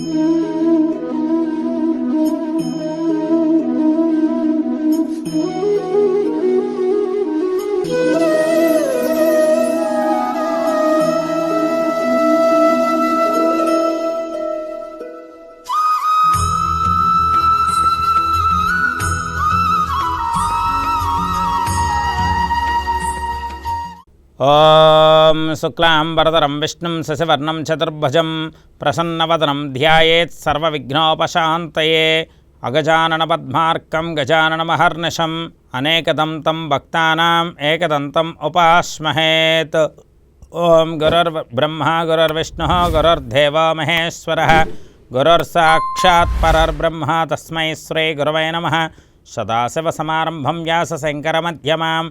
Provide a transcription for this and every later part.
Mm-hmm. ॐ शुक्लाम्बरधरं विष्णुं शशिवर्णं चतुर्भुजं प्रसन्नवदनं ध्यायेत् सर्वविघ्नोपशान्तये। अगजाननपद्मार्कं गजाननमहर्निशम् अनेकदं तं भक्तानाम् एकदन्तम् उपास्महेत्। ॐ गुरुर्ब्रह्मा, गुरुर्विष्णुः, गुरुर्देवो महेश्वरः। गुरुर्साक्षात् परर्ब्रह्म तस्मै श्रीगुरवे नमः। सदाशिवसमारम्भं व्यासशङ्करमध्यमाम्।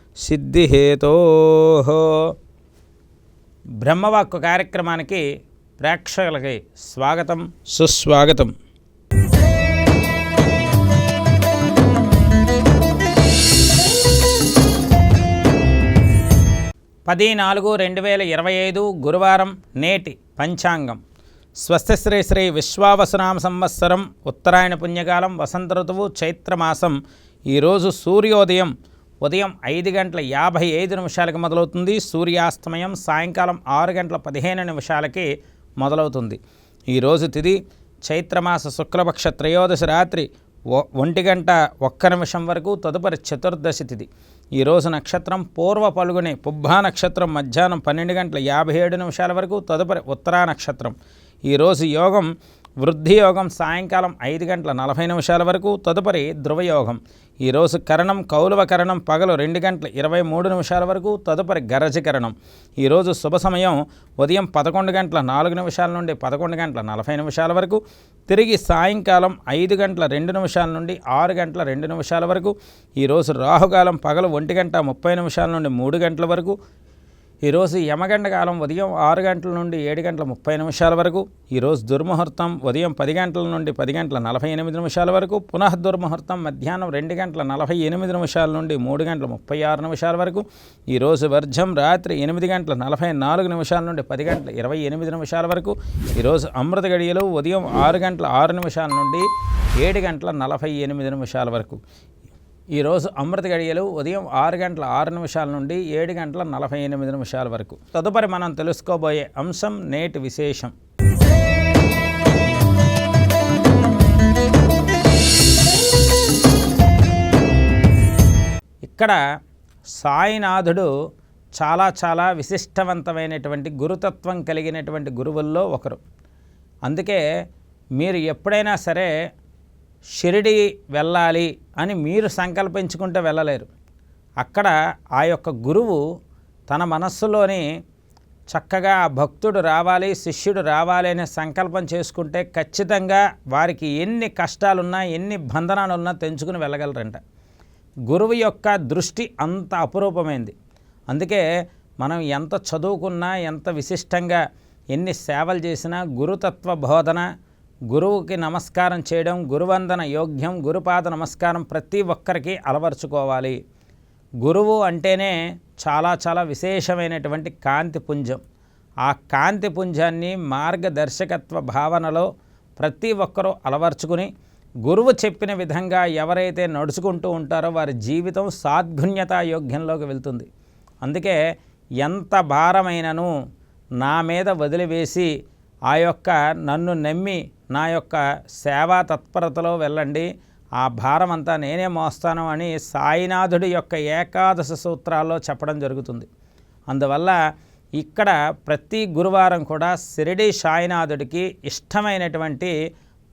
సిద్ధిహేతో. బ్రహ్మవాక్కు కార్యక్రమానికి ప్రేక్షకులకి స్వాగతం. సుస్వాగతం. పది నాలుగు రెండు వేల ఇరవై ఐదు గురువారం నేటి పంచాంగం. స్వస్తి శ్రీ శ్రీ విశ్వావసునామ సంవత్సరం ఉత్తరాయణ పుణ్యకాలం వసంత ఋతువు చైత్రమాసం ఈరోజు సూర్యోదయం ఉదయం ఐదు గంటల యాభై ఐదు నిమిషాలకి మొదలవుతుంది. సూర్యాస్తమయం సాయంకాలం ఆరు గంటల పదిహేను నిమిషాలకి మొదలవుతుంది. ఈరోజు తిది చైత్రమాస శుక్లపక్ష త్రయోదశి రాత్రి ఒంటి గంట ఒక్క నిమిషం వరకు తదుపరి చతుర్దశి తిథి ఈరోజు నక్షత్రం పూర్వ పలుగునే పుబ్బా నక్షత్రం మధ్యాహ్నం పన్నెండు గంటల యాభై ఏడు నిమిషాల వరకు తదుపరి ఉత్తరా నక్షత్రం. ఈరోజు యోగం వృద్ధి యోగం సాయంకాలం ఐదు గంటల నలభై నిమిషాల వరకు తదుపరి ధ్రువయోగం. ఈరోజు కరణం కౌలవ కరణం పగలు రెండు గంటల ఇరవై మూడు నిమిషాల వరకు తదుపరి గరజకరణం ఈరోజు శుభ సమయం ఉదయం పదకొండు గంటల నాలుగు నిమిషాల నుండి పదకొండు గంటల నలభై నిమిషాల వరకు తిరిగి సాయంకాలం ఐదు గంటల రెండు నిమిషాల నుండి ఆరు గంటల రెండు నిమిషాల వరకు ఈరోజు రాహుకాలం పగలు ఒంటి గంట ముప్పై నిమిషాల నుండి మూడు గంటల వరకు ఈరోజు యమగండ కాలం ఉదయం ఆరు గంటల నుండి ఏడు గంటల ముప్పై నిమిషాల వరకు ఈరోజు దుర్ముహూర్తం ఉదయం పది గంటల నుండి పది గంటల నలభై ఎనిమిది నిమిషాల వరకు పునః దుర్ముహూర్తం మధ్యాహ్నం రెండు గంటల నలభై ఎనిమిది నిమిషాల నుండి మూడు గంటల ముప్పై ఆరు నిమిషాల వరకు ఈరోజు వర్జం రాత్రి ఎనిమిది గంటల నలభై నాలుగు నిమిషాల నుండి పది గంటల ఇరవై ఎనిమిది నిమిషాల వరకు ఈరోజు అమృత గడియలు ఉదయం ఆరు గంటల ఆరు నిమిషాల నుండి ఏడు గంటల నలభై ఎనిమిది నిమిషాల వరకు. ఈరోజు అమృత గడియలు ఉదయం ఆరు గంటల ఆరు నిమిషాల నుండి ఏడు గంటల నలభై ఎనిమిది నిమిషాల వరకు. తదుపరి మనం తెలుసుకోబోయే అంశం నేటి విశేషం. ఇక్కడ సాయినాథుడు చాలా చాలా విశిష్టవంతమైనటువంటి గురుతత్వం కలిగినటువంటి గురువుల్లో ఒకరు. అందుకే మీరు ఎప్పుడైనా సరే షిరిడి వెళ్ళాలి అని మీరు సంకల్పించుకుంటే వెళ్ళలేరు. అక్కడ ఆ యొక్క గురువు తన మనస్సులోని చక్కగా ఆ భక్తుడు రావాలి శిష్యుడు రావాలి అనే సంకల్పం చేసుకుంటే ఖచ్చితంగా వారికి ఎన్ని కష్టాలున్నా ఎన్ని బంధనాలున్నా తెంచుకుని వెళ్ళగలరంట. గురువు యొక్క దృష్టి అంత అపురూపమైంది. అందుకే మనం ఎంత చదువుకున్నా ఎంత విశిష్టంగా ఎన్ని సేవలు చేసినా గురుతత్వ బోధన గురువుకి నమస్కారం చేయడం గురువందన యోగ్యం గురుపాద నమస్కారం ప్రతి ఒక్కరికి అలవర్చుకోవాలి. గురువు అంటేనే చాలా చాలా విశేషమైనటువంటి కాంతి పుంజం. ఆ కాంతి పుంజాన్ని మార్గదర్శకత్వ భావనలో ప్రతి ఒక్కరూ అలవర్చుకుని గురువు చెప్పిన విధంగా ఎవరైతే నడుచుకుంటూ ఉంటారో వారి జీవితం సాద్గుణ్యతా యోగ్యంలోకి వెళ్తుంది. అందుకే ఎంత భారమైనను నా మీద వదిలివేసి ఆ యొక్క నన్ను నమ్మి నా యొక్క సేవా తత్పరతలో వెళ్ళండి. ఆ భారం అంతా నేనే మోస్తాను అని సాయినాథుడి యొక్క ఏకాదశ సూత్రాల్లో చెప్పడం జరుగుతుంది. అందువల్ల ఇక్కడ ప్రతి గురువారం కూడా షిరిడి సాయినాథుడికి ఇష్టమైనటువంటి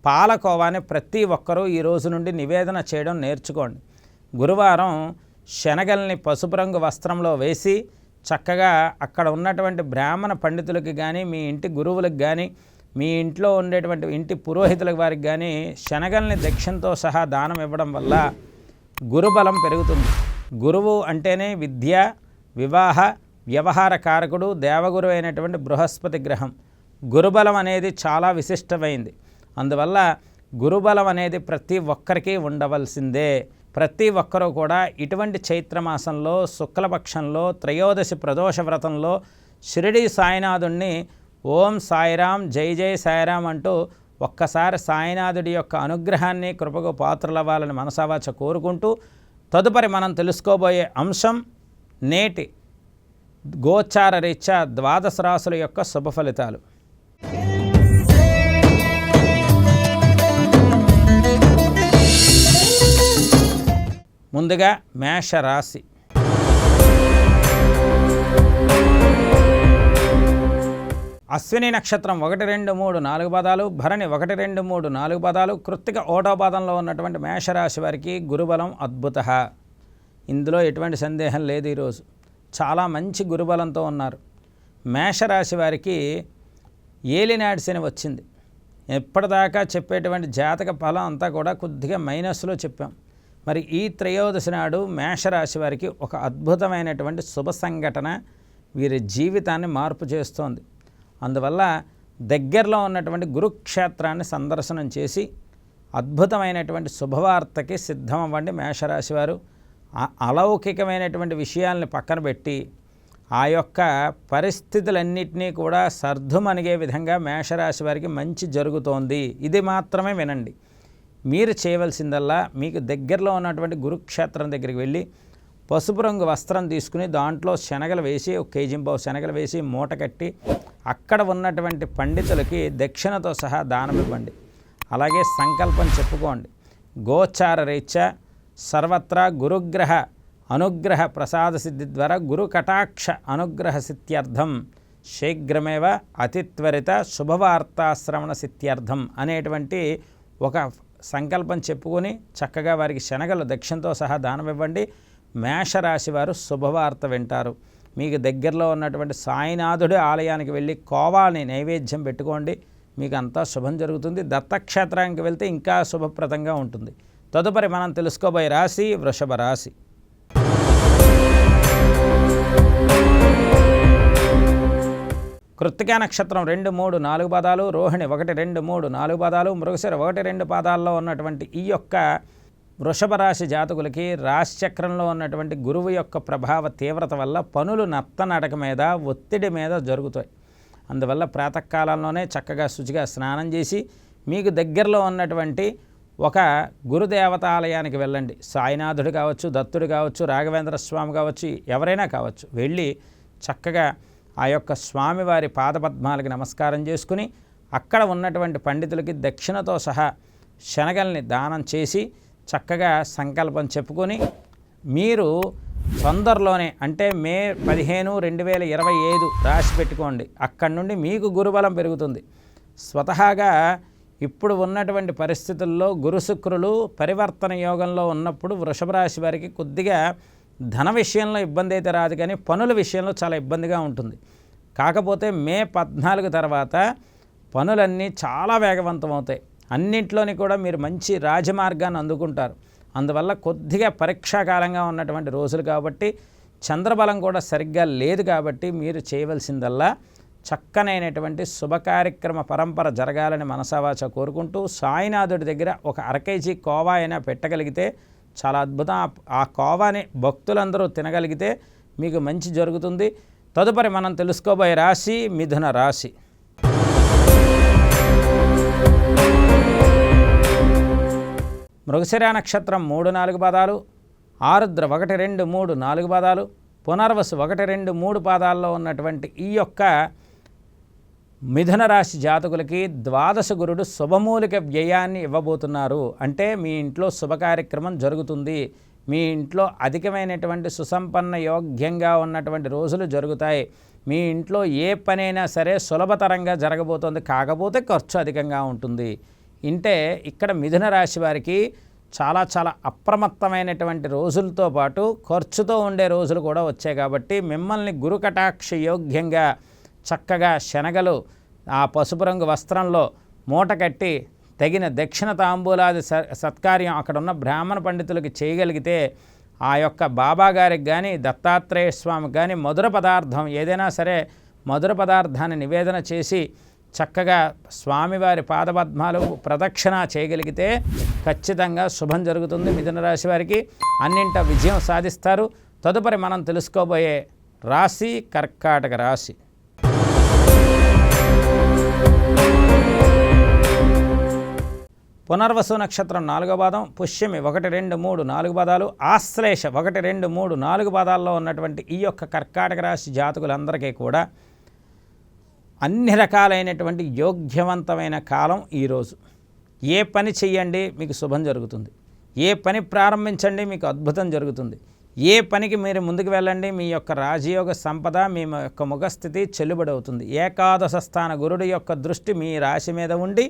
పాలకోవాని ప్రతి ఒక్కరూ ఈ రోజు నుండి నివేదన చేయడం నేర్చుకోండి. గురువారం శనగల్ని పసుపు రంగు వస్త్రంలో వేసి చక్కగా అక్కడ ఉన్నటువంటి బ్రాహ్మణ పండితులకి కానీ మీ ఇంటి గురువులకు కానీ మీ ఇంట్లో ఉండేటువంటి ఇంటి పురోహితుల వారికి కానీ శనగల్ని దక్షిణతో సహా దానం ఇవ్వడం వల్ల గురుబలం పెరుగుతుంది. గురువు అంటేనే విద్య వివాహ వ్యవహార కారకుడు దేవగురు అయినటువంటి బృహస్పతి గ్రహం. గురుబలం అనేది చాలా విశిష్టమైంది. అందువల్ల గురుబలం అనేది ప్రతి ఒక్కరికి ఉండవలసిందే. ప్రతి ఒక్కరూ కూడా ఇటువంటి చైత్రమాసంలో శుక్లపక్షంలో త్రయోదశి ప్రదోష వ్రతంలో షిరిడి సాయినాథుణ్ణి ఓం సాయిరాం జై జై సాయిరాం అంటూ ఒక్కసారి సాయినాథుడి యొక్క అనుగ్రహాన్ని కృపకు పాత్రలవ్వాలని మనసావాచ కోరుకుంటూ తదుపరి మనం తెలుసుకోబోయే అంశం నేటి గోచార రీత్యా ద్వాదశ రాసుల యొక్క శుభ ఫలితాలు. ముందుగా మేష అశ్విని నక్షత్రం ఒకటి రెండు మూడు నాలుగు పదాలు భరణి ఒకటి రెండు మూడు నాలుగు పదాలు కృత్తిక ఓటో పాదంలో ఉన్నటువంటి మేషరాశి వారికి గురుబలం అద్భుత. ఇందులో ఎటువంటి సందేహం లేదు ఈరోజు. చాలా మంచి గురుబలంతో ఉన్నారు. మేషరాశి వారికి ఏలినాడి శని వచ్చింది. ఎప్పటిదాకా చెప్పేటువంటి జాతక ఫలం అంతా కూడా కొద్దిగా మైనస్లో చెప్పాం. మరి ఈ త్రయోదశి నాడు మేషరాశి వారికి ఒక అద్భుతమైనటువంటి శుభ సంఘటన వీరి జీవితాన్ని మార్పు చేస్తోంది. అందువల్ల దగ్గరలో ఉన్నటువంటి గురుక్షేత్రాన్ని సందర్శనం చేసి అద్భుతమైనటువంటి శుభవార్తకి సిద్ధమవ్వండి మేషరాశి వారు. అలౌకికమైనటువంటి విషయాల్ని పక్కన పెట్టి ఆ యొక్క పరిస్థితులన్నింటినీ కూడా సర్దుమనిగే విధంగా మేషరాశి వారికి మంచి జరుగుతోంది. ఇది మాత్రమే వినండి. మీరు చేయవలసిందల్లా మీకు దగ్గరలో ఉన్నటువంటి గురుక్షేత్రం దగ్గరికి వెళ్ళి పసుపు రంగు వస్త్రం తీసుకుని దాంట్లో శనగలు వేసి ఒక కేజీంబావు శనగలు వేసి మూట కట్టి అక్కడ ఉన్నటువంటి పండితులకి దక్షిణతో సహా దానం ఇవ్వండి. అలాగే సంకల్పం చెప్పుకోండి. గోచార రీత్యా సర్వత్రా గురుగ్రహ అనుగ్రహ ప్రసాద సిద్ధి ద్వారా గురు కటాక్ష అనుగ్రహ సిత్యర్థం శీఘ్రమేవ అతిత్వరిత శుభవార్తాశ్రవణ సిత్యర్థం అనేటువంటి ఒక సంకల్పం చెప్పుకొని చక్కగా వారికి శనగలు దక్షిణతో సహా దానం ఇవ్వండి. మేషరాశి వారు శుభవార్త వింటారు. మీకు దగ్గరలో ఉన్నటువంటి సాయినాథుడి ఆలయానికి వెళ్ళి కోవాని నైవేద్యం పెట్టుకోండి. మీకు అంతా శుభం జరుగుతుంది. దత్తక్షేత్రానికి వెళ్తే ఇంకా శుభప్రదంగా ఉంటుంది. తదుపరి మనం తెలుసుకోబోయే రాశి వృషభ రాశి. కృత్తికా నక్షత్రం రెండు మూడు నాలుగు పదాలు రోహిణి ఒకటి రెండు మూడు నాలుగు పదాలు మృగశిర ఒకటి రెండు పాదాల్లో ఉన్నటువంటి ఈ యొక్క వృషభ రాశి జాతకులకి రాశిచక్రంలో ఉన్నటువంటి గురువు యొక్క ప్రభావ తీవ్రత వల్ల పనులు నత్తనడక మీద ఒత్తిడి మీద జరుగుతాయి. అందువల్ల ప్రాతకాలంలోనే చక్కగా శుచిగా స్నానం చేసి మీకు దగ్గరలో ఉన్నటువంటి ఒక గురుదేవతాలయానికి వెళ్ళండి. సాయినాథుడు కావచ్చు దత్తుడు కావచ్చు రాఘవేంద్ర స్వామి కావచ్చు ఎవరైనా కావచ్చు. వెళ్ళి చక్కగా ఆ యొక్క స్వామివారి పాదపద్మాలకి నమస్కారం చేసుకుని అక్కడ ఉన్నటువంటి పండితులకి దక్షిణతో సహా శనగల్ని దానం చేసి చక్కగా సంకల్పం చెప్పుకొని మీరు తొందరలోనే అంటే మే పదిహేను రెండు వేల ఇరవై ఐదు రాసి పెట్టుకోండి. అక్కడి నుండి మీకు గురుబలం పెరుగుతుంది. స్వతహాగా ఇప్పుడు ఉన్నటువంటి పరిస్థితుల్లో గురుశుక్రులు పరివర్తన యోగంలో ఉన్నప్పుడు వృషభ రాశి వారికి కొద్దిగా ధన విషయంలో ఇబ్బంది అయితే రాదు కానీ పనుల విషయంలో చాలా ఇబ్బందిగా ఉంటుంది. కాకపోతే మే పద్నాలుగు తర్వాత పనులన్నీ చాలా వేగవంతం అవుతాయి. అన్నింట్లోని కూడా మీరు మంచి రాజమార్గాన్ని అందుకుంటారు. అందువల్ల కొద్దిగా పరీక్షాకాలంగా ఉన్నటువంటి రోజులు కాబట్టి చంద్రబలం కూడా సరిగ్గా లేదు కాబట్టి మీరు చేయవలసిందల్లా చక్కనైనటువంటి శుభ కార్యక్రమ పరంపర జరగాలని మనసావాచ కోరుకుంటూ సాయినాథుడి దగ్గర ఒక అరకేజీ కోవా అయినా పెట్టగలిగితే చాలా అద్భుతం. ఆ- ఆ కోవాని భక్తులందరూ తినగలిగితే మీకు మంచి జరుగుతుంది. తదుపరి మనం తెలుసుకోబోయే రాశి మిథున రాశి. మృగశిర నక్షత్రం మూడు నాలుగు పాదాలు ఆరుద్ర ఒకటి రెండు మూడు నాలుగు పాదాలు పునర్వసు ఒకటి రెండు మూడు పాదాల్లో ఉన్నటువంటి ఈ యొక్క మిథున రాశి జాతకులకి ద్వాదశ గురుడు శుభమూలిక వ్యయాన్ని ఇవ్వబోతున్నారు. అంటే మీ ఇంట్లో శుభ కార్యక్రమం జరుగుతుంది. మీ ఇంట్లో అధికమైనటువంటి సుసంపన్న యోగ్యంగా ఉన్నటువంటి రోజులు జరుగుతాయి. మీ ఇంట్లో ఏ పనైనా సరే సులభతరంగా జరగబోతోంది. కాకపోతే ఖర్చు అధికంగా ఉంటుంది. ఇంటే ఇక్కడ మిథున రాశి వారికి చాలా చాలా అప్రమత్తమైనటువంటి రోజులతో పాటు ఖర్చుతో ఉండే రోజులు కూడా వచ్చాయి కాబట్టి మిమ్మల్ని గురు కటాక్ష యోగ్యంగా చక్కగా శనగలు ఆ పసుపు రంగు వస్త్రంలో మూట కట్టి తగిన దక్షిణ తాంబూలాది సత్కార్యం అక్కడ ఉన్న బ్రాహ్మణ పండితులకి చేయగలిగితే ఆ యొక్క బాబా గారికి కానీ దత్తాత్రేయ స్వామికి కానీ మధుర పదార్థం ఏదైనా సరే మధుర పదార్థాన్ని నివేదన చేసి చక్కగా స్వామివారి పాదపద్మాలు ప్రదక్షిణ చేయగలిగితే ఖచ్చితంగా శుభం జరుగుతుంది మిథున రాశి వారికి. అన్నింట విజయం సాధిస్తారు. తదుపరి మనం తెలుసుకోబోయే రాశి కర్కాటక రాశి. పునర్వసు నక్షత్రం నాలుగో పాదం పుష్యమి ఒకటి రెండు మూడు నాలుగు పాదాలు ఆశ్లేష ఒకటి రెండు మూడు నాలుగు పాదాల్లో ఉన్నటువంటి ఈ యొక్క కర్కాటక రాశి జాతకులందరికీ కూడా అన్ని రకాలైనటువంటి యోగ్యవంతమైన కాలం ఈరోజు. ఏ పని చెయ్యండి మీకు శుభం జరుగుతుంది. ఏ పని ప్రారంభించండి మీకు అద్భుతం జరుగుతుంది. ఏ పనికి మీరు ముందుకు వెళ్ళండి మీ యొక్క రాజయోగ సంపద మీ యొక్క ముఖస్థితి చెల్లుబడి అవుతుంది ఏకాదశ స్థాన గురుడు యొక్క దృష్టి మీ రాశి మీద ఉండి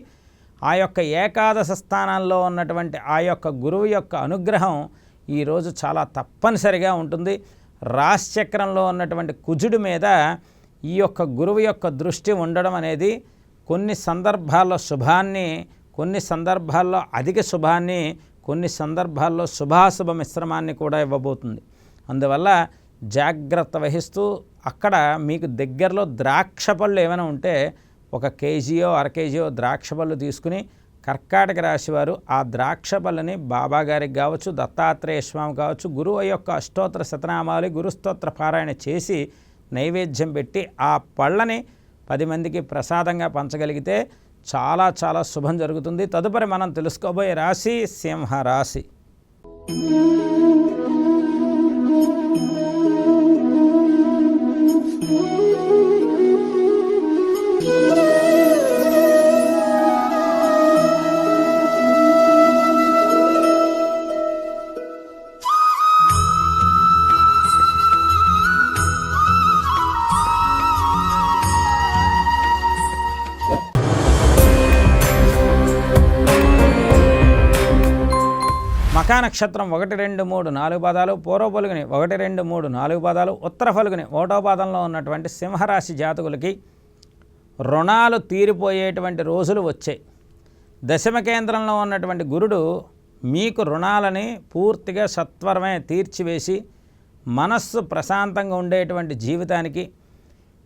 ఆ యొక్క ఏకాదశ స్థానంలో ఉన్నటువంటి ఆ యొక్క గురువు యొక్క అనుగ్రహం ఈరోజు చాలా తప్పనిసరిగా ఉంటుంది. రాశిచక్రంలో ఉన్నటువంటి కుజుడి మీద ఈ యొక్క గురువు యొక్క దృష్టి ఉండడం అనేది కొన్ని సందర్భాల్లో శుభాన్ని కొన్ని సందర్భాల్లో అధిక శుభాన్ని కొన్ని సందర్భాల్లో శుభాశుభ మిశ్రమాన్ని కూడా ఇవ్వబోతుంది. అందువల్ల జాగ్రత్త వహిస్తూ అక్కడ మీకు దగ్గరలో ద్రాక్ష పళ్ళు ఏమైనా ఉంటే ఒక కేజీయో అర కేజీయో ద్రాక్ష పళ్ళు తీసుకుని కర్కాటక రాశివారు ఆ ద్రాక్ష పళ్ళని బాబా గారికి కావచ్చు దత్తాత్రేయ స్వామి కావచ్చు గురువు యొక్క అష్టోత్తర శతనామాలు గురుస్తోత్ర పారాయణ చేసి నైవేద్యం పెట్టి ఆ పళ్ళని పది మందికి ప్రసాదంగా పంచగలిగితే చాలా చాలా శుభం జరుగుతుంది. తదుపరి మనం తెలుసుకోబోయే రాశి సింహ నక్షత్రం ఒకటి రెండు మూడు నాలుగు పాదాలు పూర్వ పలుగుని ఒకటి రెండు మూడు నాలుగు పాదాలు ఉత్తర పలుగుని ఒకటో పాదంలో ఉన్నటువంటి సింహరాశి జాతకులకి రుణాలు తీరిపోయేటువంటి రోజులు వచ్చాయి. దశమ కేంద్రంలో ఉన్నటువంటి గురుడు మీకు రుణాలని పూర్తిగా సత్వరమే తీర్చివేసి మనస్సు ప్రశాంతంగా ఉండేటువంటి జీవితానికి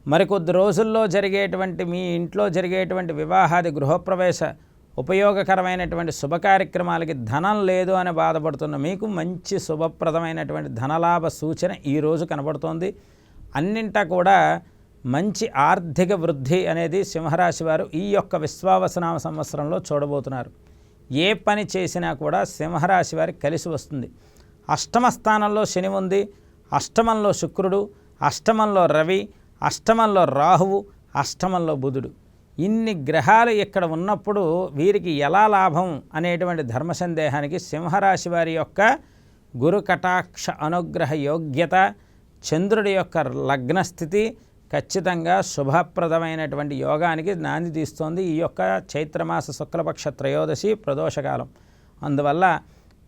మరికొద్ది రోజుల్లో జరిగేటువంటి మీ ఇంట్లో జరిగేటువంటి వివాహాది గృహప్రవేశ ఉపయోగకరమైనటువంటి శుభ కార్యక్రమాలకి ధనం లేదు అని బాధపడుతున్న మీకు మంచి శుభప్రదమైనటువంటి ధనలాభ సూచన ఈరోజు కనబడుతోంది. అన్నింటా కూడా మంచి ఆర్థిక వృద్ధి అనేది సింహరాశి వారు ఈ యొక్క విశ్వావసనామ సంవత్సరంలో చూడబోతున్నారు. ఏ పని చేసినా కూడా సింహరాశి వారికి కలిసి వస్తుంది. అష్టమ స్థానంలో శని ఉంది అష్టమంలో శుక్రుడు అష్టమంలో రవి అష్టమంలో రాహువు అష్టమంలో బుధుడు. ఇన్ని గ్రహాలు ఇక్కడ ఉన్నప్పుడు వీరికి ఎలా లాభం అనేటువంటి ధర్మ సందేహానికి సింహరాశి వారి యొక్క గురు కటాక్ష అనుగ్రహ యోగ్యత చంద్రుడి యొక్క లగ్నస్థితి ఖచ్చితంగా శుభప్రదమైనటువంటి యోగానికి నాంది తీస్తోంది. ఈ యొక్క చైత్రమాస శుక్లపక్ష త్రయోదశి ప్రదోషకాలం. అందువల్ల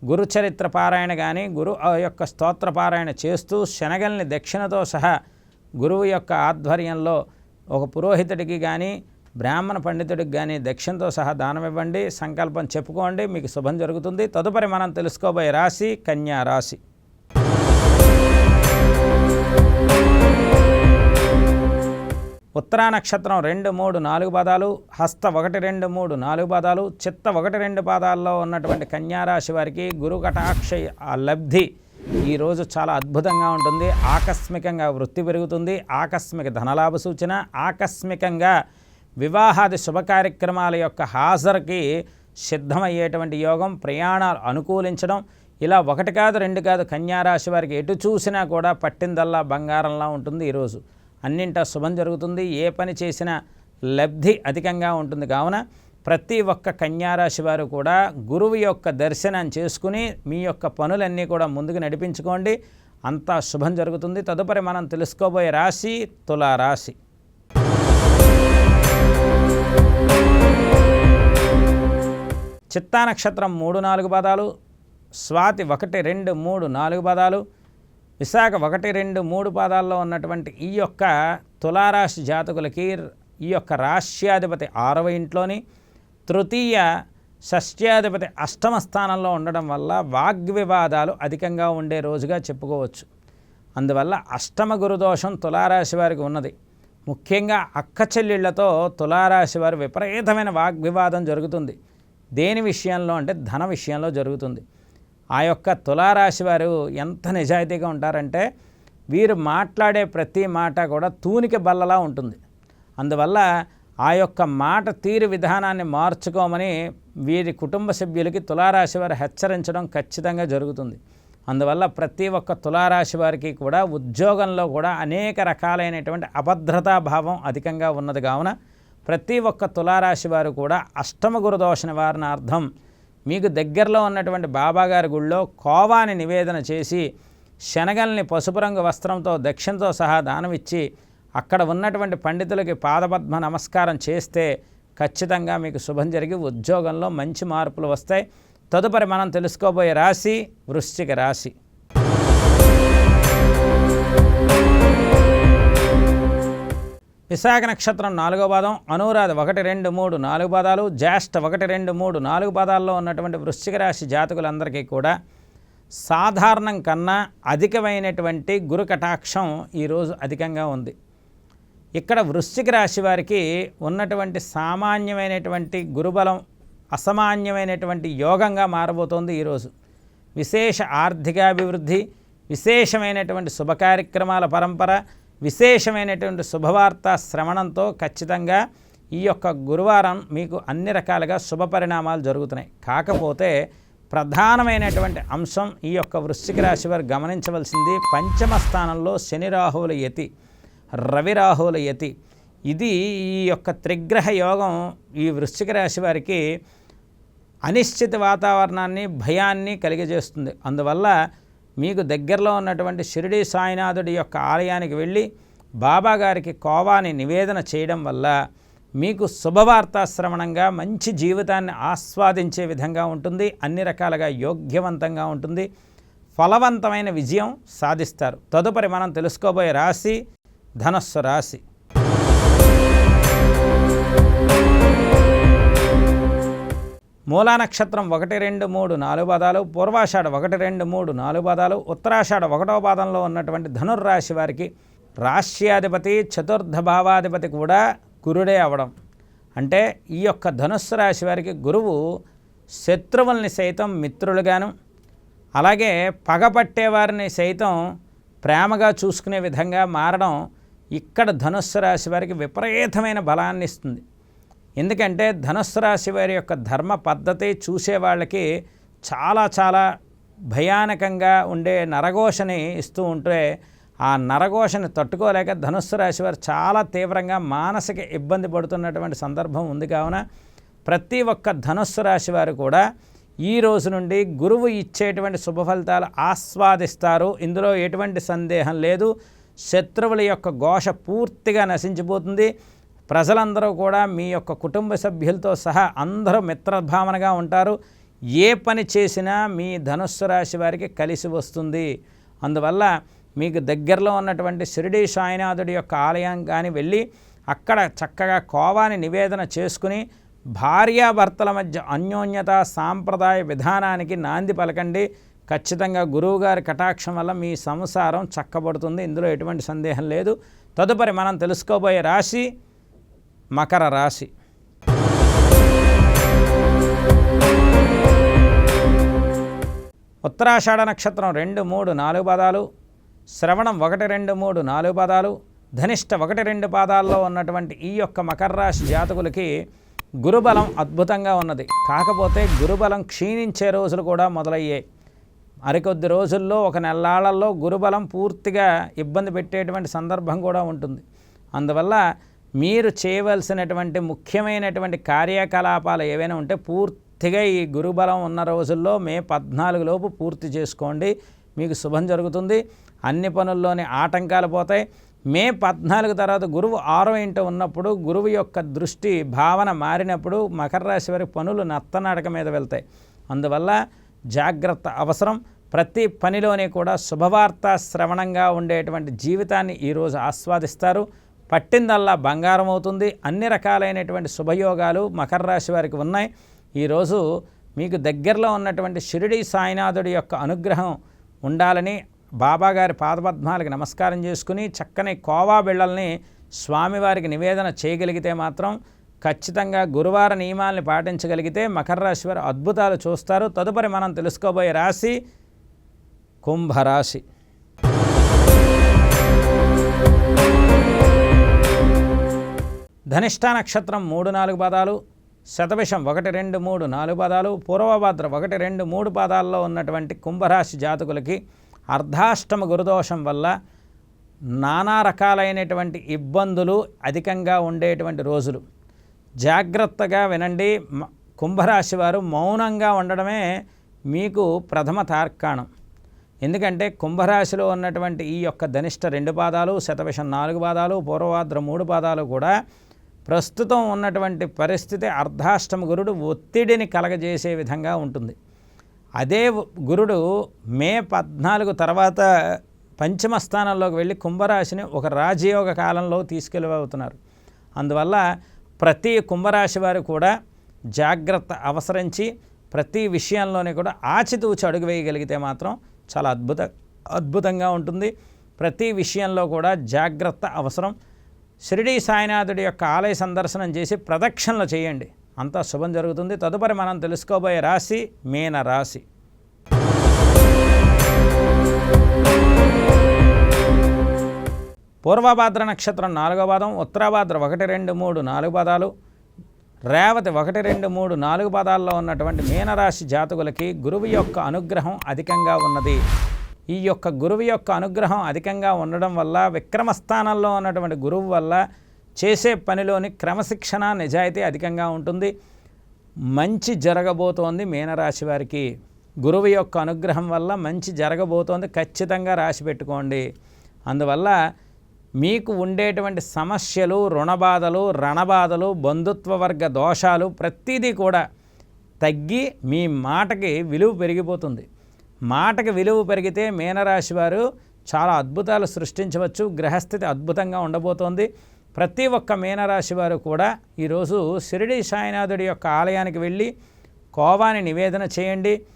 గురుచరిత్ర పారాయణ కానీ గురు ఆ యొక్క స్తోత్ర పారాయణ చేస్తూ శనగల్ని దక్షిణతో సహా గురువు యొక్క ఆధ్వర్యంలో ఒక పురోహితుడికి కానీ బ్రాహ్మణ పండితుడికి కానీ దక్షిణతో సహా దానం ఇవ్వండి సంకల్పం చెప్పుకోండి మీకు శుభం జరుగుతుంది. తదుపరి మనం తెలుసుకోబోయే రాశి కన్యా రాశి. ఉత్తరా నక్షత్రం రెండు మూడు నాలుగు పాదాలు హస్త ఒకటి రెండు మూడు నాలుగు పాదాలు చిత్త ఒకటి రెండు పాదాల్లో ఉన్నటువంటి కన్యారాశి వారికి గురు కటాక్ష ఆ లబ్ధి ఈరోజు చాలా అద్భుతంగా ఉంటుంది. ఆకస్మికంగా వృత్తి పెరుగుతుంది. ఆకస్మిక ధనలాభ సూచన ఆకస్మికంగా వివాహాది శుభ కార్యక్రమాల యొక్క హాజరుకి సిద్ధమయ్యేటువంటి యోగం ప్రయాణాలు అనుకూలించడం. ఇలా ఒకటి కాదు రెండు కాదు కన్యారాశి వారికి ఎటు చూసినా కూడా పట్టిందల్లా బంగారంలా ఉంటుంది ఈరోజు. అన్నింటా శుభం జరుగుతుంది. ఏ పని చేసినా లబ్ధి అధికంగా ఉంటుంది. కావున ప్రతి ఒక్క కన్యారాశి వారు కూడా గురువు యొక్క దర్శనం చేసుకుని మీ యొక్క పనులన్నీ కూడా ముందుకు నడిపించుకోండి. అంతా శుభం జరుగుతుంది. తదుపరి మనం తెలుసుకోబోయే రాశి తులారాశి. చిత్తా నక్షత్రం మూడు నాలుగు పదాలు స్వాతి ఒకటి రెండు మూడు నాలుగు పదాలు విశాఖ ఒకటి రెండు మూడు పాదాల్లో ఉన్నటువంటి ఈ యొక్క తులారాశి జాతకులకి ఈ యొక్క రాష్ట్రాధిపతి ఆరవ ఇంట్లోని తృతీయ షష్ట్యాధిపతి అష్టమ స్థానంలో ఉండడం వల్ల వాగ్వివాదాలు అధికంగా ఉండే రోజుగా చెప్పుకోవచ్చు. అందువల్ల అష్టమ గురుదోషం తులారాశి వారికి ఉన్నది. ముఖ్యంగా అక్క చెల్లెళ్ళతో తులారాశి వారు విపరీతమైన వాగ్వివాదం జరుగుతుంది. దేని విషయంలో అంటే ధన విషయంలో జరుగుతుంది. ఆ యొక్క తులారాశి వారు ఎంత నిజాయితీగా ఉంటారంటే వీరు మాట్లాడే ప్రతి మాట కూడా తూనిక బల్లలా ఉంటుంది. అందువల్ల ఆ యొక్క మాట తీరు విధానాన్ని మార్చుకోమని వీరి కుటుంబ సభ్యులకి తులారాశి వారు హెచ్చరించడం ఖచ్చితంగా జరుగుతుంది. అందువల్ల ప్రతి ఒక్క తులారాశి వారికి కూడా ఉద్యోగంలో కూడా అనేక రకాలైనటువంటి అభద్రతా భావం అధికంగా ఉన్నది. కావున ప్రతి ఒక్క తులారాశి వారు కూడా అష్టమ గురుదోష నివారణార్థం మీకు దగ్గరలో ఉన్నటువంటి బాబాగారి గుళ్ళో కోవాని నివేదన చేసి శనగల్ని పసుపు రంగు వస్త్రంతో దక్షిణతో సహా దానమిచ్చి అక్కడ ఉన్నటువంటి పండితులకి పాదపద్మ నమస్కారం చేస్తే ఖచ్చితంగా మీకు శుభం జరిగి ఉద్యోగంలో మంచి మార్పులు వస్తాయి. తదుపరి మనం తెలుసుకోబోయే రాశి వృశ్చిక రాశి. విశాఖ నక్షత్రం నాలుగో పాదం అనురాధ ఒకటి రెండు మూడు నాలుగు పాదాలు జ్యేష్ఠ ఒకటి రెండు మూడు నాలుగు పాదాల్లో ఉన్నటువంటి వృశ్చిక రాశి జాతకులందరికీ కూడా సాధారణం కన్నా అధికమైనటువంటి గురు కటాక్షం ఈరోజు అధికంగా ఉంది. ఇక్కడ వృశ్చిక రాశి వారికి ఉన్నటువంటి సామాన్యమైనటువంటి గురుబలం అసామాన్యమైనటువంటి యోగంగా మారబోతోంది ఈరోజు. విశేష ఆర్థికాభివృద్ధి విశేషమైనటువంటి శుభ కార్యక్రమాల పరంపర విశేషమైనటువంటి శుభవార్త శ్రవణంతో ఖచ్చితంగా ఈ యొక్క గురువారం మీకు అన్ని రకాలుగా శుభ పరిణామాలు జరుగుతున్నాయి. కాకపోతే ప్రధానమైనటువంటి అంశం ఈ యొక్క వృశ్చిక రాశి వారు గమనించవలసింది పంచమ స్థానంలో శని రాహువుల యతి రవి రాహువుల యతి. ఇది ఈ యొక్క త్రిగ్రహ యోగం ఈ వృశ్చిక రాశి వారికి అనిశ్చిత వాతావరణాన్ని భయాన్ని కలిగజేస్తుంది. అందువల్ల మీకు దగ్గరలో ఉన్నటువంటి షిరిడి సాయినాథుడి యొక్క ఆలయానికి వెళ్ళి బాబాగారికి కోవాని నివేదన చేయడం వల్ల మీకు శుభవార్తా శ్రవణంగా మంచి జీవితాన్ని ఆస్వాదించే విధంగా ఉంటుంది అన్ని రకాలుగా యోగ్యవంతంగా ఉంటుంది ఫలవంతమైన విజయం సాధిస్తారు. తదుపరి మనం తెలుసుకోబోయే రాశి ధనస్సు రాశి. మూలా నక్షత్రం ఒకటి రెండు మూడు నాలుగు పదాలు పూర్వాషాఢ ఒకటి రెండు మూడు నాలుగు పదాలు ఉత్తరాషాఢ ఒకటో పాదంలో ఉన్నటువంటి ధనుర్రాశి వారికి రాశ్యాధిపతి చతుర్థ భావాధిపతి కూడా గురుడే అవడం. అంటే ఈ యొక్క ధనుస్సు రాశి వారికి గురువు శత్రువుల్ని సైతం మిత్రులుగాను అలాగే పగపట్టేవారిని సైతం ప్రేమగా చూసుకునే విధంగా మారడం ఇక్కడ ధనుస్సు రాశి వారికి విపరీతమైన బలాన్ని ఇస్తుంది ఎందుకంటే ధనుస్సు రాశి వారి యొక్క ధర్మ పద్ధతి చూసే వాళ్ళకి చాలా చాలా భయానకంగా ఉండే నరఘోషని ఇస్తూ ఉంటే ఆ నరఘోషని తట్టుకోలేక ధనుస్సు రాశి వారు చాలా తీవ్రంగా మానసిక ఇబ్బంది పడుతున్నటువంటి సందర్భం ఉంది కావున ప్రతి ఒక్క ధనుస్సు రాశి వారు కూడా ఈ రోజు నుండి గురువు ఇచ్చేటువంటి శుభ ఫలితాలు ఆస్వాదిస్తారు. ఇందులో ఎటువంటి సందేహం లేదు. శత్రువుల యొక్క ఘోష పూర్తిగా నశించిపోతుంది. ప్రజలందరూ కూడా మీ యొక్క కుటుంబ సభ్యులతో సహా అందరూ మిత్రభావనగా ఉంటారు. ఏ పని చేసినా మీ ధనుస్సు రాశి వారికి కలిసి వస్తుంది. అందువల్ల మీకు దగ్గరలో ఉన్నటువంటి షిరిడి సాయినాథుడి యొక్క ఆలయం కానీ వెళ్ళి అక్కడ చక్కగా కోవాని నివేదన చేసుకుని భార్యాభర్తల మధ్య అన్యోన్యత సాంప్రదాయ విధానానికి నాంది పలకండి. ఖచ్చితంగా గురువుగారి కటాక్షం వల్ల మీ సంసారం చక్కబడుతుంది. ఇందులో ఎటువంటి సందేహం లేదు. తదుపరి మనం తెలుసుకోబోయే రాశి మకర రాశి. ఉత్తరాషాఢ నక్షత్రం రెండు మూడు నాలుగు పదాలు. శ్రవణం ఒకటి రెండు మూడు నాలుగు పదాలు. ధనిష్ట ఒకటి రెండు పాదాల్లో ఉన్నటువంటి ఈ యొక్క మకర రాశి జాతకులకి గురుబలం అద్భుతంగా ఉన్నది. కాకపోతే గురుబలం క్షీణించే రోజులు కూడా మొదలయ్యాయి. మరికొద్ది రోజుల్లో ఒక నెల్లాళ్ళలో గురుబలం పూర్తిగా ఇబ్బంది పెట్టేటువంటి సందర్భం కూడా ఉంటుంది. అందువల్ల మీరు చేయవలసినటువంటి ముఖ్యమైనటువంటి కార్యకలాపాలు ఏవైనా ఉంటే పూర్తిగా ఈ గురుబలం ఉన్న రోజుల్లో మే పద్నాలుగు లోపు పూర్తి చేసుకోండి. మీకు శుభం జరుగుతుంది. అన్ని పనుల్లోని ఆటంకాలు పోతాయి. మే పద్నాలుగు తర్వాత గురువు ఆరో ఇంట ఉన్నప్పుడు గురువు యొక్క దృష్టి భావన మారినప్పుడు మకర రాశి వారి పనులు నత్తనాటక మీద వెళ్తాయి. అందువల్ల జాగ్రత్త అవసరం. ప్రతి పనిలోని కూడా శుభవార్త శ్రవణంగా ఉండేటువంటి జీవితాన్ని ఈరోజు ఆస్వాదిస్తారు. పట్టిందల్లా బంగారం అవుతుంది. అన్ని రకాలైనటువంటి శుభయోగాలు మకర రాశి వారికి ఉన్నాయి. ఈరోజు మీకు దగ్గరలో ఉన్నటువంటి షిరిడి సాయినాథుడి యొక్క అనుగ్రహం ఉండాలని బాబాగారి పాదపద్మాలకు నమస్కారం చేసుకుని చక్కని కోవా బిళ్ళల్ని స్వామివారికి నివేదన చేయగలిగితే మాత్రం ఖచ్చితంగా గురువార నియమాల్ని పాటించగలిగితే మకర రాశి వారు అద్భుతాలు చూస్తారు. తదుపరి మనం తెలుసుకోబోయే రాశి కుంభరాశి. ధనిష్ట నక్షత్రం మూడు నాలుగు పదాలు శతభిషం ఒకటి రెండు మూడు నాలుగు పదాలు పూర్వభద్ర ఒకటి రెండు మూడు పదాల్లో ఉన్నటువంటి కుంభరాశి జాతకులకి అర్ధాష్టమ గురుదోషం వల్ల నానా రకాలైనటువంటి ఇబ్బందులు అధికంగా ఉండేటువంటి రోజులు. జాగ్రత్తగా వినండి. కుంభరాశి వారు మౌనంగా ఉండడమే మీకు ప్రథమ తార్కాణం. ఎందుకంటే కుంభరాశిలో ఉన్నటువంటి ఈ యొక్క ధనిష్ట రెండు పాదాలు శతవిషం నాలుగు పాదాలు పూర్వభాద్ర మూడు పాదాలు కూడా ప్రస్తుతం ఉన్నటువంటి పరిస్థితి అర్ధాష్టమ గురుడు ఒత్తిడిని కలగజేసే విధంగా ఉంటుంది. అదే గురుడు మే పద్నాలుగు తర్వాత పంచమ స్థానంలోకి వెళ్ళి కుంభరాశిని ఒక రాజయోగ కాలంలో తీసుకెళ్ళబోతున్నారు. అందువల్ల ప్రతి కుంభరాశి వారు కూడా జాగ్రత్త అవసరించి ప్రతి విషయంలోనే కూడా ఆచితూచి అడుగు వేయగలిగితే మాత్రం చాలా అద్భుత అద్భుతంగా ఉంటుంది. ప్రతి విషయంలో కూడా జాగ్రత్త అవసరం. షిరిడీ సాయినాథుడి యొక్క ఆలయ సందర్శనం చేసి ప్రదక్షిణలు చేయండి. అంతా శుభం జరుగుతుంది. తదుపరి మనం తెలుసుకోబోయే రాశి మీన రాశి. పూర్వభాద్ర నక్షత్రం నాలుగో పాదం ఉత్తరాభాద్ర ఒకటి రెండు మూడు నాలుగు పదాలు రేవతి ఒకటి రెండు మూడు నాలుగు పదాల్లో ఉన్నటువంటి మీనరాశి జాతకులకి గురువు యొక్క అనుగ్రహం అధికంగా ఉన్నది. ఈ యొక్క గురువు యొక్క అనుగ్రహం అధికంగా ఉండడం వల్ల విక్రమస్థానంలో ఉన్నటువంటి గురువు వల్ల చేసే పనిలోని క్రమశిక్షణ నిజాయితీ అధికంగా ఉంటుంది. మంచి జరగబోతోంది మీనరాశి వారికి. గురువు యొక్క అనుగ్రహం వల్ల మంచి జరగబోతోంది ఖచ్చితంగా రాసి పెట్టుకోండి. అందువల్ల మీకు ఉండేటువంటి సమస్యలు రుణబాధలు రణబాధలు బంధుత్వ వర్గ దోషాలు ప్రతిదీ కూడా తగ్గి మీ మాటకి విలువ పెరిగిపోతుంది. మాటకి విలువ పెరిగితే మీనరాశి వారు చాలా అద్భుతాలు సృష్టించవచ్చు గ్రహస్థితి అద్భుతంగా ఉండబోతోంది. ప్రతి ఒక్క మీనరాశి వారు కూడా ఈరోజు షిరిడి సాయినాథుడి యొక్క ఆలయానికి వెళ్ళి కోవాని నివేదన చేయండి.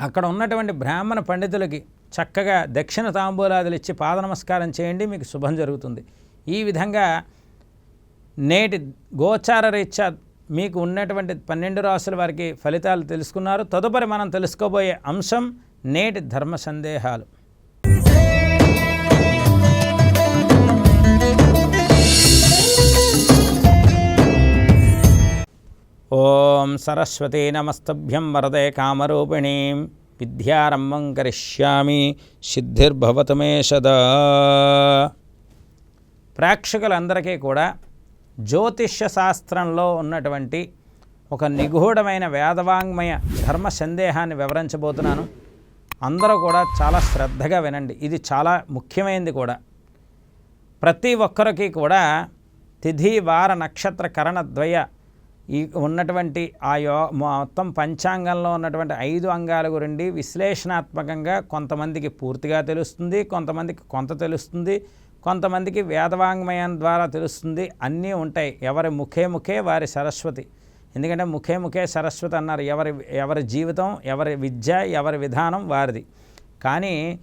అక్కడ ఉన్నటువంటి బ్రాహ్మణ పండితులకి చక్కగా దక్షిణ తాంబూలాదులు ఇచ్చి పాద నమస్కారం చేయండి మీకు శుభం జరుగుతుంది. ఈ విధంగా నేటి గోచార రీత్యా మీకు ఉన్నటువంటి పన్నెండు రాసుల వారికి ఫలితాలు తెలుసుకున్నారు. తదుపరి మనం తెలుసుకోబోయే అంశం నేటి ధర్మ సందేహాలు. ఓం సరస్వతీ నమస్తభ్యం వరదే కామరూపిణీ. విద్యారంభం కరిష్యామి. సిద్ధిర్భవతమే సదా. ప్రేక్షకులందరికీ కూడా జ్యోతిష్య శాస్త్రంలో ఉన్నటువంటి ఒక నిగూఢమైన వేదవాంగ్మయ ధర్మ సందేహాన్ని వివరించబోతున్నాను. అందరూ కూడా చాలా శ్రద్ధగా వినండి. ఇది చాలా ముఖ్యమైనది కూడా. ప్రతి ఒక్కరికి కూడా తిథి వార నక్షత్ర కరణద్వయ ఈ ఉన్నటువంటి ఆ యో మొత్తం పంచాంగంలో ఉన్నటువంటి ఐదు అంగాల గురించి విశ్లేషణాత్మకంగా కొంతమందికి పూర్తిగా తెలుస్తుంది కొంతమందికి కొంత తెలుస్తుంది. కొంతమందికి వేదవాంగ్మయం ద్వారా తెలుస్తుంది. అన్నీ ఉంటాయి. ఎవరి ముఖే ముఖే వారి సరస్వతి. ఎందుకంటే ముఖే ముఖే సరస్వతి అన్నారు. ఎవరి ఎవరి జీవితం ఎవరి విద్య ఎవరి విధానం వారిది. కానీ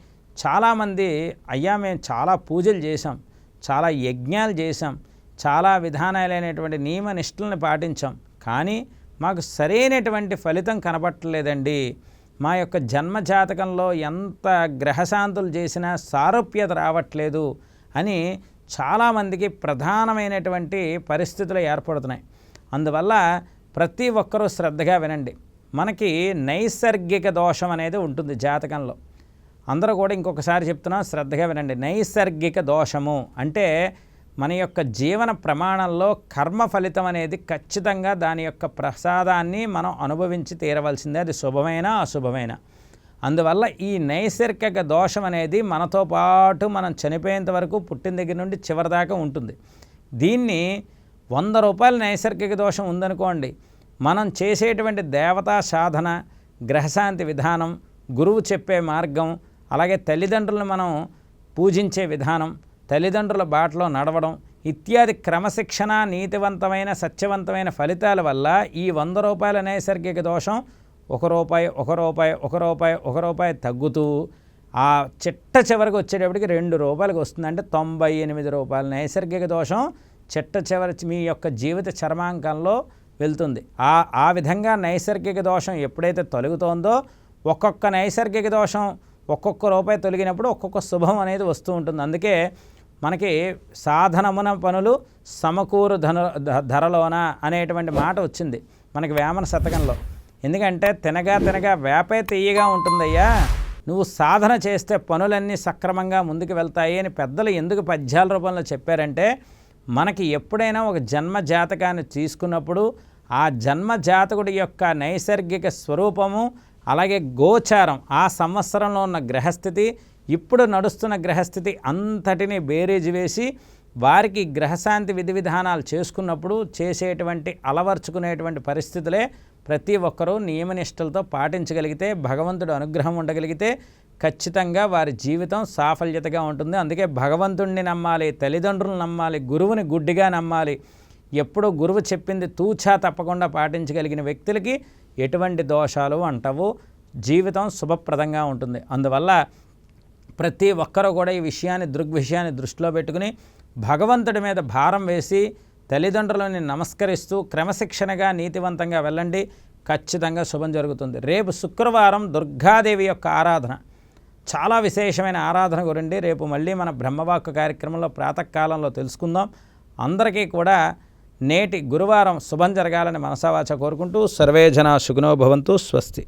చాలామంది అయ్యా మేము చాలా పూజలు చేసాం చాలా యజ్ఞాలు చేసాం చాలా విధానాలైనటువంటి నియమ నిష్ఠలను పాటించాం. కానీ మాకు సరైనటువంటి ఫలితం కనబట్టలేదండి మా యొక్క జన్మ జాతకంలో ఎంత గ్రహశాంతులు చేసినా సారూప్యత రావట్లేదు. అని చాలామందికి ప్రధానమైనటువంటి పరిస్థితులు ఏర్పడుతున్నాయి. అందువల్ల ప్రతి ఒక్కరూ శ్రద్ధగా వినండి. మనకి నైసర్గిక దోషం అనేది ఉంటుంది జాతకంలో. అందరూ కూడా ఇంకొకసారి చెప్తున్నా శ్రద్ధగా వినండి. నైసర్గిక దోషము అంటే మన యొక్క జీవన ప్రమాణంలో కర్మ ఫలితం అనేది ఖచ్చితంగా దాని యొక్క ప్రసాదాన్ని మనం అనుభవించి తీరవలసిందే. అది శుభమైన అశుభమైన? అందువల్ల ఈ నైసర్గిక దోషం అనేది మనతో పాటు మనం చనిపోయేంత వరకు పుట్టిన దగ్గర నుండి చివరి దాకా ఉంటుంది. దీన్ని వంద రూపాయల నైసర్గిక దోషం ఉందనుకోండి మనం చేసేటువంటి దేవతా సాధన గ్రహశాంతి విధానం గురువు చెప్పే మార్గం అలాగే తల్లిదండ్రులను మనం పూజించే విధానం తల్లిదండ్రుల బాటలో నడవడం ఇత్యాది క్రమశిక్షణ నీతివంతమైన సత్యవంతమైన ఫలితాల వల్ల ఈ వంద రూపాయల నైసర్గిక దోషం ఒక రూపాయి ఒక రూపాయి ఒక రూపాయి ఒక రూపాయి తగ్గుతూ ఆ చిట్ట చివరికి వచ్చేటప్పటికి రెండు రూపాయలకు వస్తుంది అంటే తొంభై ఎనిమిది రూపాయలు నైసర్గిక దోషం చిట్ట చివరి మీ యొక్క జీవిత చర్మాంకంలో వెళ్తుంది. ఆ ఆ విధంగా నైసర్గిక దోషం ఎప్పుడైతే తొలగుతోందో ఒక్కొక్క నైసర్గిక దోషం ఒక్కొక్క రూపాయి తొలగినప్పుడు ఒక్కొక్క శుభం అనేది వస్తూ ఉంటుంది. అందుకే మనకి సాధనమున పనులు సమకూరు ధన ధరలోన అనేటువంటి మాట వచ్చింది. మనకి వేమన శతకంలో. ఎందుకంటే తినగా తినగా వేపే తీయగా ఉంటుందయ్యా. నువ్వు సాధన చేస్తే పనులన్నీ సక్రమంగా ముందుకు వెళ్తాయి అని పెద్దలు ఎందుకు పద్యాల రూపంలో చెప్పారంటే మనకి ఎప్పుడైనా ఒక జన్మ జాతకాన్ని తీసుకున్నప్పుడు ఆ జన్మ జాతకుడి యొక్క నైసర్గిక స్వరూపము అలాగే గోచారం ఆ సంవత్సరంలో ఉన్న గ్రహస్థితి ఇప్పుడు నడుస్తున్న గ్రహస్థితి అంతటిని బేరీజు వేసి వారికి గ్రహశాంతి విధి విధానాలు చేసుకున్నప్పుడు చేసేటువంటి అలవర్చుకునేటువంటి పరిస్థితులే ప్రతి ఒక్కరూ నియమనిష్టలతో పాటించగలిగితే భగవంతుడు అనుగ్రహం ఉండగలిగితే ఖచ్చితంగా వారి జీవితం సాఫల్యతగా ఉంటుంది. అందుకే భగవంతుణ్ణి నమ్మాలి తల్లిదండ్రులను నమ్మాలి గురువుని గుడ్డిగా నమ్మాలి. ఎప్పుడూ గురువు చెప్పింది తూచా తప్పకుండా పాటించగలిగిన వ్యక్తులకి ఎటువంటి దోషాలు అంటవు. జీవితం శుభప్రదంగా ఉంటుంది. అందువల్ల ప్రతి ఒక్కరూ కూడా ఈ విషయాన్ని దృగ్విషయాన్ని దృష్టిలో పెట్టుకుని భగవంతుడి మీద భారం వేసి తల్లిదండ్రులని నమస్కరిస్తూ క్రమశిక్షణగా నీతివంతంగా వెళ్ళండి. ఖచ్చితంగా శుభం జరుగుతుంది. రేపు శుక్రవారం దుర్గాదేవి యొక్క ఆరాధన. చాలా విశేషమైన ఆరాధన గురించి రేపు మళ్ళీ మన బ్రహ్మవాక్కు కార్యక్రమంలో ప్రాతకాలంలో తెలుసుకుందాం. అందరికీ కూడా నేటి గురువారం శుభం జరగాలని మనసావాచ కోరుకుంటూ సర్వేజన సుగుణో భవంతు స్వస్తి.